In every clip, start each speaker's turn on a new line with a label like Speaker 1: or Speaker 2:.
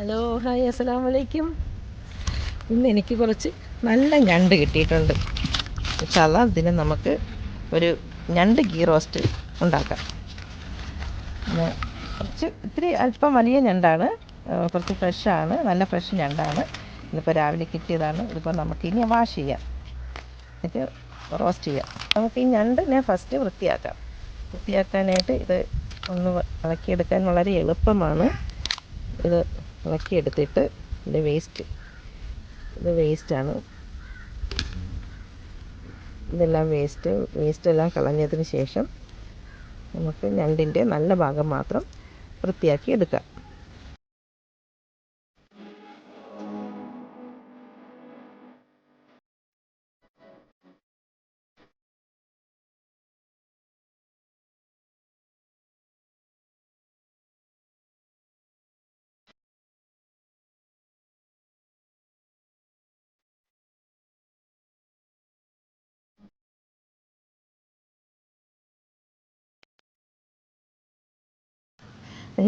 Speaker 1: Hello hi അസ്സാം വലൈക്കും ഇന്ന് എനിക്ക് കുറച്ച് നല്ല ഞണ്ട് കിട്ടിയിട്ടുണ്ട്. ഇൻഷാല്ലാ ഇതിന് നമുക്ക് ഒരു ഞണ്ട് ഗീ റോസ്റ്റ് ഉണ്ടാക്കാം. കുറച്ച് ഇത്തിരി അല്പം വലിയ ഞണ്ടാണ്. കുറച്ച് ഫ്രഷാണ് നല്ല ഫ്രഷ് ഞണ്ടാണ്. ഇന്നിപ്പോൾ രാവിലെ കിട്ടിയതാണ്. ഇതിപ്പോൾ നമുക്ക് ഇനി വാഷ് ചെയ്യാം. എന്നിട്ട് റോസ്റ്റ് ചെയ്യാം. നമുക്ക് ഈ ഞണ്ടിനെ ഫസ്റ്റ് വൃത്തിയാക്കാം. വൃത്തിയാക്കാനായിട്ട് ഇത് ഒന്ന് ഇളക്കിയെടുക്കാൻ വളരെ എളുപ്പമാണ്. ഇത് ഇളക്കിയെടുത്തിട്ട് ഇതിന്റെ വേസ്റ്റ് ഇത് വേസ്റ്റാണ് ഇതെല്ലാം വേസ്റ്റ് വേസ്റ്റെല്ലാം കളഞ്ഞതിന് ശേഷം നമുക്ക് ഞണ്ടിന്റെ നല്ല ഭാഗം മാത്രം വൃത്തിയാക്കി എടുക്കാം.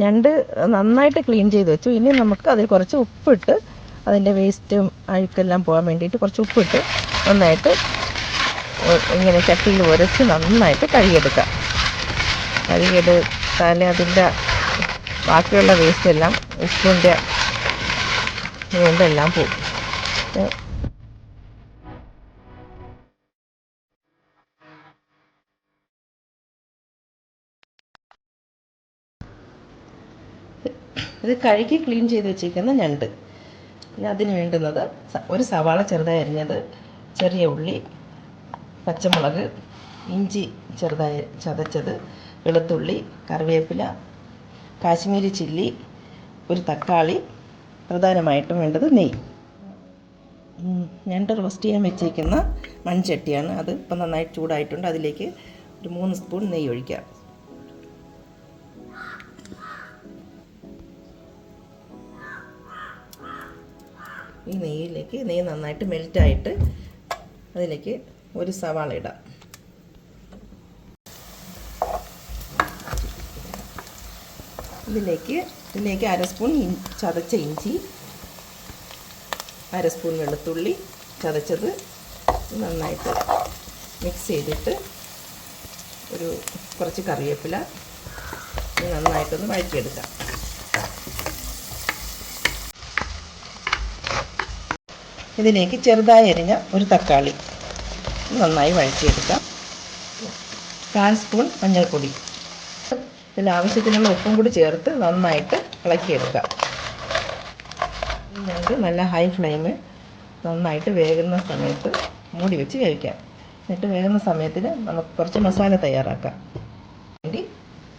Speaker 1: ഞണ്ട് നന്നായിട്ട് ക്ലീൻ ചെയ്ത് വെച്ചു. ഇനി നമുക്ക് അതിൽ കുറച്ച് ഉപ്പിട്ട് അതിന്റെ വേസ്റ്റും അഴുക്കെല്ലാം പോകാൻ വേണ്ടിയിട്ട് കുറച്ച് ഉപ്പിട്ട് നന്നായിട്ട് ഇങ്ങനെ ചട്ടിയിൽ ഉരച്ച് നന്നായിട്ട് കഴുകിയെടുക്കാം. കഴുകിയെടുത്താൽ അതിന്റെ ബാക്കിയുള്ള വേസ്റ്റെല്ലാം ഉപ്പിന്റെ ഇതെല്ലാം പോകും. ഇത് കഴുകി ക്ലീൻ ചെയ്ത് വെച്ചിരിക്കുന്ന ഞണ്ട്. പിന്നെ അതിന് വേണ്ടുന്നത് ഒരു സവാള ചെറുതായി അരിഞ്ഞത് ചെറിയ ഉള്ളി പച്ചമുളക് ഇഞ്ചി ചെറുതായി ചതച്ചത് വെളുത്തുള്ളി കറിവേപ്പില കാശ്മീരി ചില്ലി ഒരു തക്കാളി പ്രധാനമായിട്ടും വേണ്ടത് നെയ് ഞണ്ട് റോസ്റ്റ് ചെയ്യാൻ വെച്ചേക്കുന്ന മൺചട്ടിയാണ്. അത് ഇപ്പം നന്നായി ചൂടായിട്ടുണ്ട്. അതിലേക്ക് ഒരു മൂന്ന് സ്പൂൺ നെയ്യ് ഒഴിക്കാം. ഈ നെയ്യിലേക്ക് നെയ്യ് നന്നായിട്ട് മെൽറ്റായിട്ട് അതിലേക്ക് ഒരു സവാള ഇടാം. ഇതിലേക്ക് ഇതിലേക്ക് അര സ്പൂൺ ചതച്ച ഇഞ്ചി അര സ്പൂൺ വെളുത്തുള്ളി ചതച്ചത് നന്നായിട്ട് മിക്സ് ചെയ്തിട്ട് ഒരു കുറച്ച് കറിവേപ്പില നന്നായിട്ടൊന്ന് വഴറ്റിയെടുക്കാം. ഇതിലേക്ക് ചെറുതായി അരിഞ്ഞ ഒരു തക്കാളി. നന്നായി വഴറ്റിയെടുക്കാം. കാൽ സ്പൂൺ മഞ്ഞൾപ്പൊടി. ഇതിൽ ആവശ്യത്തിനുള്ള ഉപ്പും കൂടി ചേർത്ത് നന്നായിട്ട് ഇളക്കിയെടുക്കാം. ഞങ്ങൾക്ക് നല്ല ഹൈ ഫ്ലെയിമിൽ നന്നായിട്ട് വേകുന്ന സമയത്ത് മൂടി വെച്ച് വേവിക്കാം. എന്നിട്ട് വേകുന്ന സമയത്തിന് നമുക്ക് കുറച്ച് മസാല തയ്യാറാക്കാം. വേണ്ടി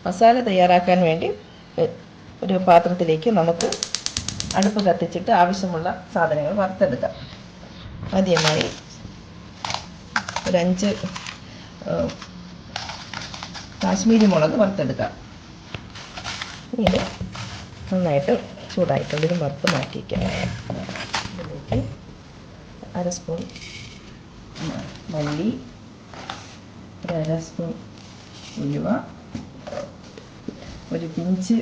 Speaker 1: മസാല തയ്യാറാക്കാൻ വേണ്ടി ഒരു പാത്രത്തിലേക്ക് നമുക്ക് അടുപ്പ് കത്തിച്ചിട്ട് ആവശ്യമുള്ള സാധനങ്ങൾ വറുത്തെടുക്കാം. ആദ്യമായി ഒരഞ്ച് കാശ്മീരി മുളക് വറുത്തെടുക്കാം. ഇത് നന്നായിട്ട് ചൂടായിട്ടുണ്ട്. ഇത് വറുത്ത് മാറ്റിയിരിക്കാം ഇതിലേക്ക് അര സ്പൂൺ മല്ലി ഒരു അര സ്പൂൺ ഉലുവ ഒരു പിഞ്ച്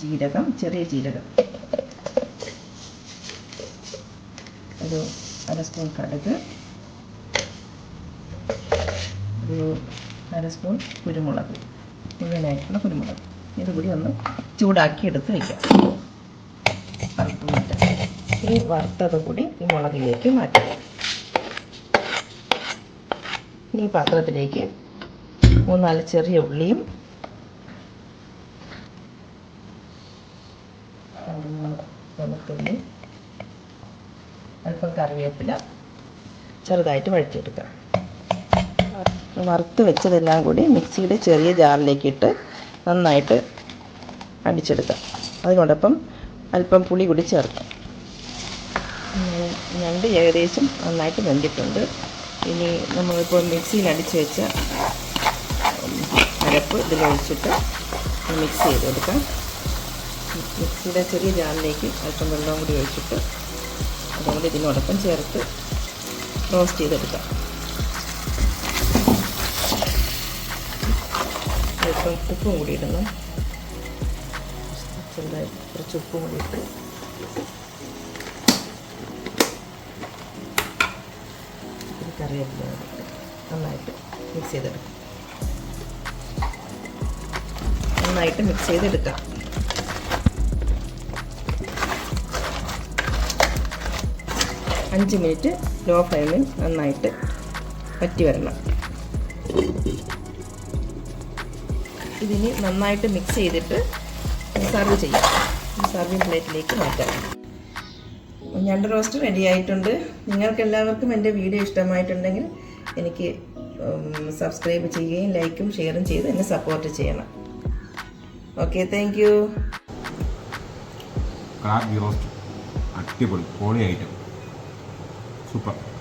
Speaker 1: ജീരകം ചെറിയ ജീരകം. ഒരു അര സ്പൂൺ കടുക് ഒരു അര സ്പൂൺ കുരുമുളക് മുഴുവനായിട്ടുള്ള കുരുമുളക്. ഇതുകൂടി ഒന്ന് ചൂടാക്കി എടുത്ത് വയ്ക്കാം ഈ വറുത്തത് കൂടി ഈ മുളകിലേക്ക് മാറ്റാം. ഈ പാത്രത്തിലേക്ക് മൂന്നാൽ ചെറിയ ഉള്ളിയും വെളുത്തുള്ളി അല്പം കറിവേപ്പില ചെറുതായിട്ട് വഴറ്റിയെടുക്കാം. വറുത്ത് വെച്ചതെല്ലാം കൂടി മിക്സിയുടെ ചെറിയ ജാറിലേക്ക് ഇട്ട് നന്നായിട്ട് അടിച്ചെടുക്കാം. അതിനോടൊപ്പം അല്പം പുളി കൂടി ചേർക്കാം. ഞണ്ട് ഏകദേശം നന്നായിട്ട് വെന്തിട്ടുണ്ട്. ഇനി നമ്മളിപ്പോൾ മിക്സിയിൽ അടിച്ച് വെച്ച അരപ്പ് ഇതിലൊഴിച്ചിട്ട് മിക്സ് ചെയ്ത് കൊടുക്കാം മിക്സിയുടെ ചെറിയ ജാറിലേക്ക് അല്പം വെള്ളം കൂടി ഒഴിച്ചിട്ട് അതുകൊണ്ട് ഇതിനോടൊപ്പം ചേർത്ത് റോസ്റ്റ് ചെയ്തെടുക്കാം. അല്പം ഉപ്പും കൂടി ഇടണം കുറച്ച് ഉപ്പും കൂടി ഇട്ട് കറിവേപ്പില നന്നായിട്ട് മിക്സ് ചെയ്തെടുക്കാം. നന്നായിട്ട് മിക്സ് ചെയ്തെടുക്കാം. അഞ്ച് മിനിറ്റ് ലോ ഫ്ലെയിമിൽ നന്നായിട്ട് വറ്റി വരണം. ഇതിന് നന്നായിട്ട് മിക്സ് ചെയ്തിട്ട് സർവ് ചെയ്യാം. സർവിങ് പ്ലേറ്റിലേക്ക് മാറ്റാം. ഞണ്ട് റോസ്റ്റ് റെഡി ആയിട്ടുണ്ട്. നിങ്ങൾക്ക് എല്ലാവർക്കും എന്റെ വീഡിയോ ഇഷ്ടമായിട്ടുണ്ടെങ്കിൽ എനിക്ക് സബ്സ്ക്രൈബ് ചെയ്യുകയും ലൈക്കും ഷെയറും ചെയ്ത് എന്നെ സപ്പോർട്ട് ചെയ്യണം. ഓക്കെ താങ്ക് യു
Speaker 2: അടിപൊളി പോളി ഐറ്റം Супер.